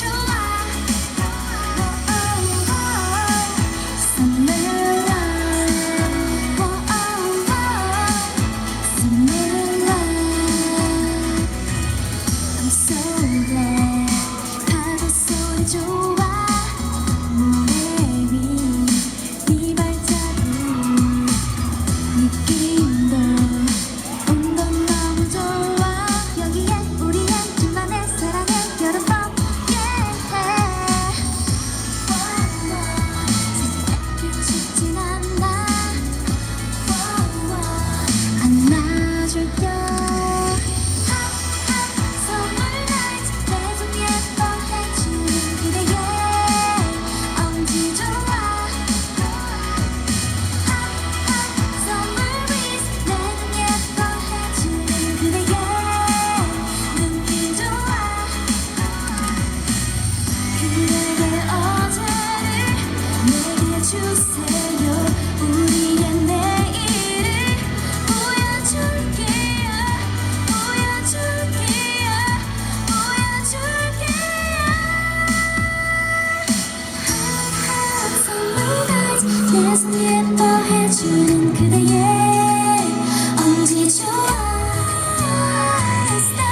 you 선물은 내 생일도 해주는 그대의 엉지 주의 스타.